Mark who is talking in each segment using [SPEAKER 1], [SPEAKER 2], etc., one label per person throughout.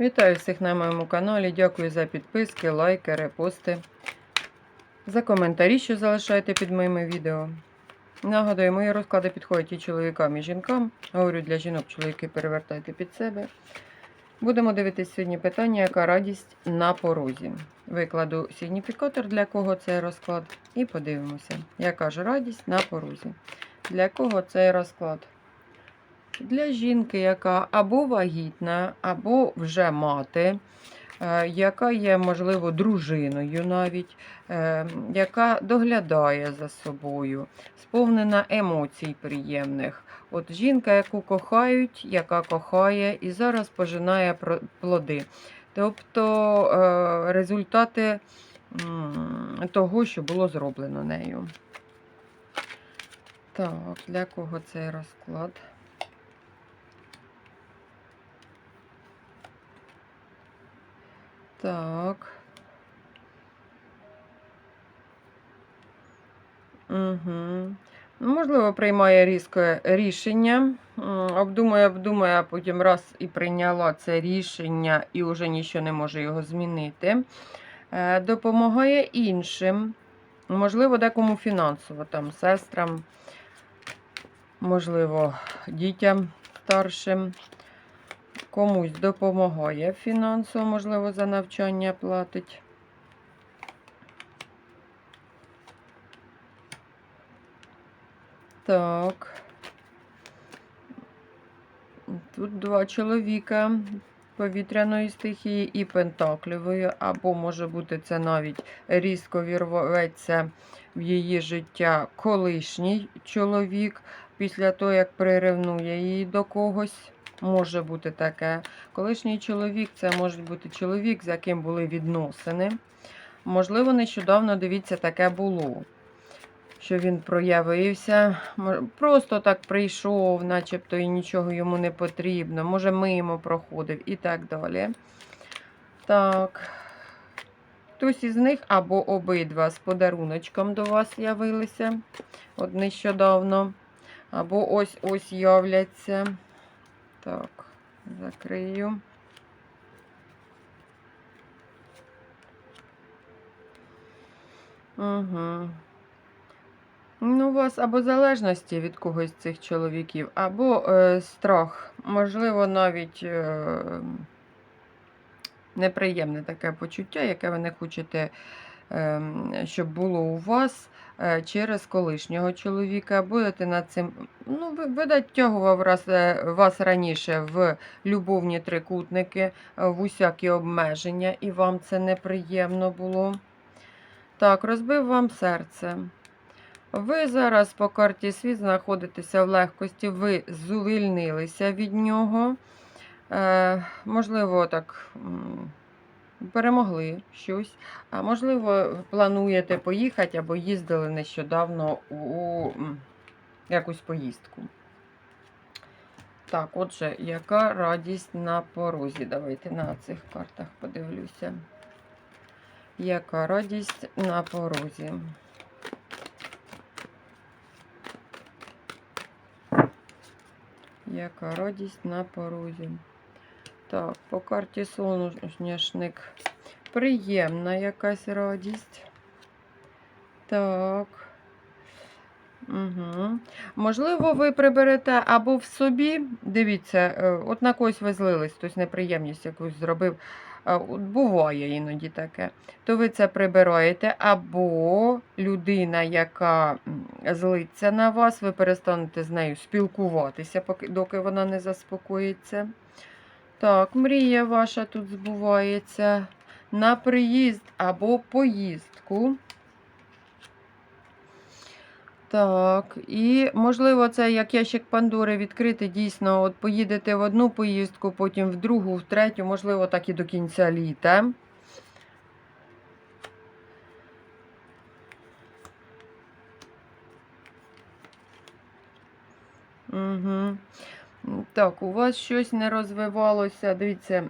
[SPEAKER 1] Вітаю всіх на моєму каналі. Дякую за підписки, лайки, репости, за коментарі, що залишаєте під моїми відео. Нагадую, мої розклади підходять і чоловікам, і жінкам. Говорю для жінок, чоловіки перевертайте під себе. Будемо дивитися сьогодні питання, яка радість на порозі. Викладу сигніфікатор, для кого цей розклад, і подивимося, яка ж радість на порозі. Для кого цей розклад? Для жінки, яка або вагітна, або вже мати, е, яка є, можливо, дружиною навіть, е, яка доглядає за собою, сповнена емоцій приємних. От жінка, яку кохають, яка кохає і зараз пожинає плоди. Тобто е, результати того, що було зроблено нею. Так, для кого цей розклад? Так. Угу. Можливо, приймає різке рішення. Обдумує, обдумує, а потім раз і прийняла це рішення і вже нічого не може його змінити. Е, Допомагає іншим. Можливо, декому фінансово, там, сестрам, можливо, дітям старшим. Комусь допомагає фінансово, можливо, за навчання платить. Так. Тут два чоловіка повітряної стихії і пентаклівої, або може бути це навіть різко вірветься в її життя колишній чоловік після того, як приревнує її до когось. Може бути таке. Колишній чоловік це може бути чоловік, з яким були відносини. Можливо, нещодавно дивіться, таке було. Що він проявився, просто так прийшов, начебто і нічого йому не потрібно. Може, мимо проходив і так далі. Так. Хтось із них або обидва з подаруночком до вас явилися от нещодавно. Або ось ось являться. Так, закрию. Угу. Ну, у вас або залежності від когось з цих чоловіків, або е, страх. Можливо, навіть е, неприємне таке почуття, яке ви не хочете, щоб було у вас е, через колишнього чоловіка. Будете над цим. Ну, ви- видать, раз, е, вас раніше в любовні трикутники, е, в усякі обмеження, і вам це неприємно було. Так, розбив вам серце. Ви зараз по карті світ знаходитеся в легкості, ви звільнилися від нього. Е, можливо, так перемогли щось. А можливо, плануєте поїхати або їздили нещодавно у якусь поїздку. Так, отже, яка радість на порозі? Давайте на цих картах подивлюся. Яка радість на порозі? Яка радість на порозі. Так, по карті соняшник. Приємна якась радість. Так. Угу. Можливо, ви приберете або в собі. Дивіться, е, от на когось ви злились, хтось неприємність якусь зробив. Буває іноді таке. То ви це прибираєте, або людина, яка злиться на вас, ви перестанете з нею спілкуватися, доки вона не заспокоїться. Так, мрія ваша тут збувається на приїзд або поїздку. Так, і можливо, це як ящик Пандори відкрити, дійсно, от поїдете в одну поїздку, потім в другу, в третю, можливо, так і до кінця літа. Угу. Так, у вас щось не розвивалося. Дивіться.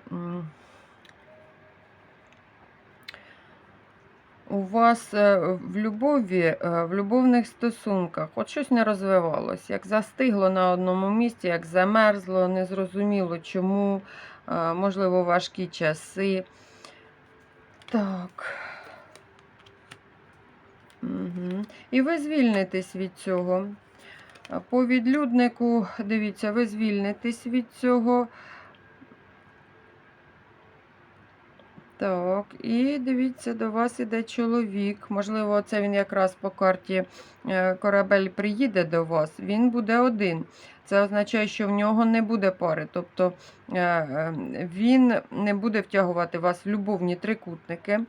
[SPEAKER 1] У вас е, в любові, е, в любовних стосунках, от щось не розвивалось, як застигло на одному місці, як замерзло, незрозуміло чому. е, можливо, важкі часи. Так. Угу. І ви звільнитесь від цього. По відлюднику, дивіться, ви звільнитесь від цього. Так, і дивіться, до вас іде чоловік. Можливо, це він якраз по карті е, корабель приїде до вас, він буде один. Це означає, що в нього не буде пари. Тобто е, е, він не буде втягувати вас в любовні трикутники.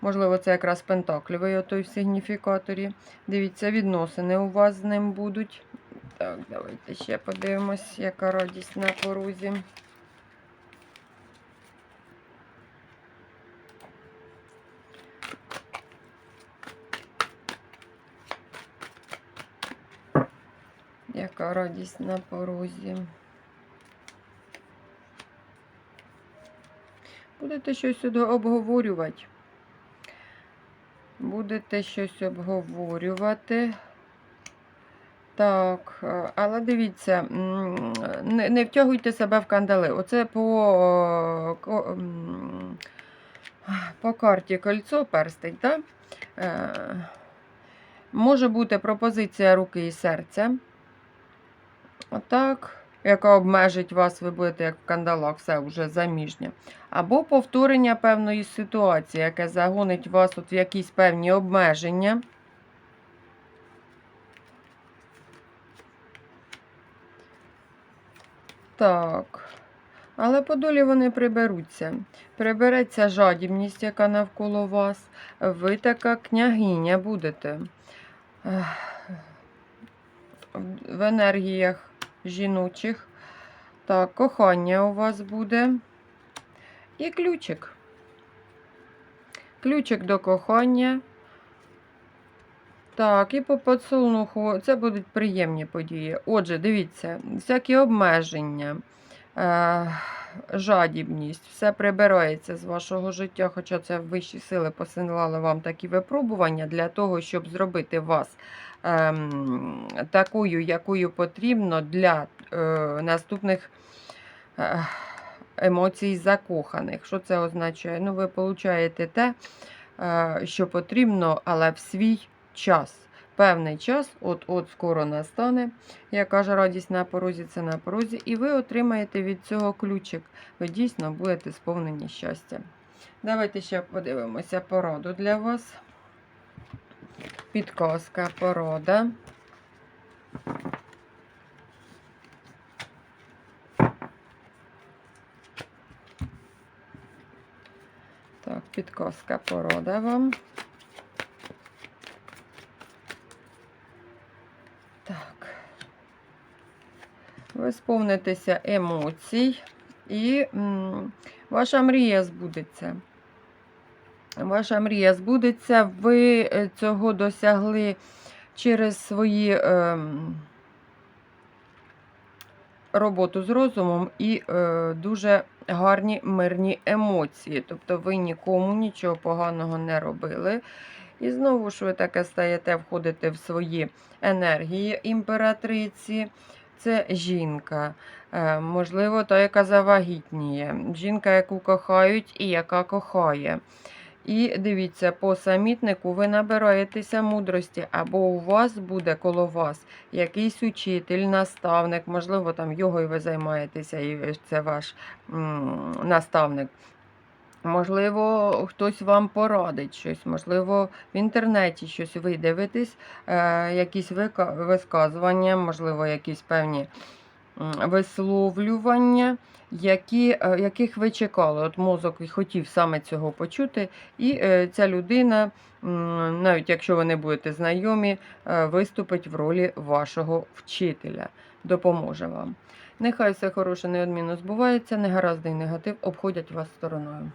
[SPEAKER 1] Можливо, це якраз пентаклівий отой в сигніфікаторі. Дивіться, відносини у вас з ним будуть. Так, давайте ще подивимось, яка радість на порозі. Яка радість на порозі. Будете щось обговорювати. Будете щось обговорювати. Так, е, але дивіться, не, не втягуйте себе в кандали. Оце по, е, по карті кольцо перстень, так? Е, Може бути пропозиція руки і серця. Отак, яка обмежить вас, ви будете як в кандалах, все вже заміжня. Або повторення певної ситуації, яке загонить вас от в якісь певні обмеження. Так. Але по долі вони приберуться. Прибереться жадібність, яка навколо вас. Ви така княгиня будете. В енергіях жіночих. Так, кохання у вас буде. І ключик. Ключик до кохання. Так, і по поцілунку це будуть приємні події. Отже, дивіться, всякі обмеження, е, жадібність, все прибирається з вашого життя, хоча це вищі сили посилали вам такі випробування для того, щоб зробити вас такою, якою потрібно для е, наступних е, емоцій закоханих. Що це означає? Ну, ви получаєте те, е, що потрібно, але в свій час. Певний час, от-от скоро настане, як каже радість на порозі, це на порозі, і ви отримаєте від цього ключик. Ви дійсно будете сповнені щастя. Давайте ще подивимося пораду для вас. Підказка, порада. Так, підказка, порода вам. Так. Ви сповнитеся емоцій, і м, ваша мрія збудеться. Ваша мрія збудеться, ви е, цього досягли через свої ем, роботу з розумом і е, дуже гарні мирні емоції. Тобто ви нікому нічого поганого не робили. І знову ж ви таке стаєте, входите в свої енергії імператриці. Це жінка, е, можливо, та, яка завагітніє, жінка, яку кохають і яка кохає. І дивіться, по самітнику ви набираєтеся мудрості, або у вас буде коло вас якийсь учитель, наставник, можливо, там йогою ви займаєтеся, і це ваш наставник. Можливо, хтось вам порадить щось, можливо, в інтернеті щось ви дивитесь, е, якісь висказування, можливо, якісь певні висловлювання, які, е, яких ви чекали. От мозок хотів саме цього почути, і е, ця людина, навіть якщо ви не будете знайомі, е, виступить в ролі вашого вчителя, допоможе вам. Нехай все хороше неодмінно збувається, негаразди і негатив обходять вас стороною.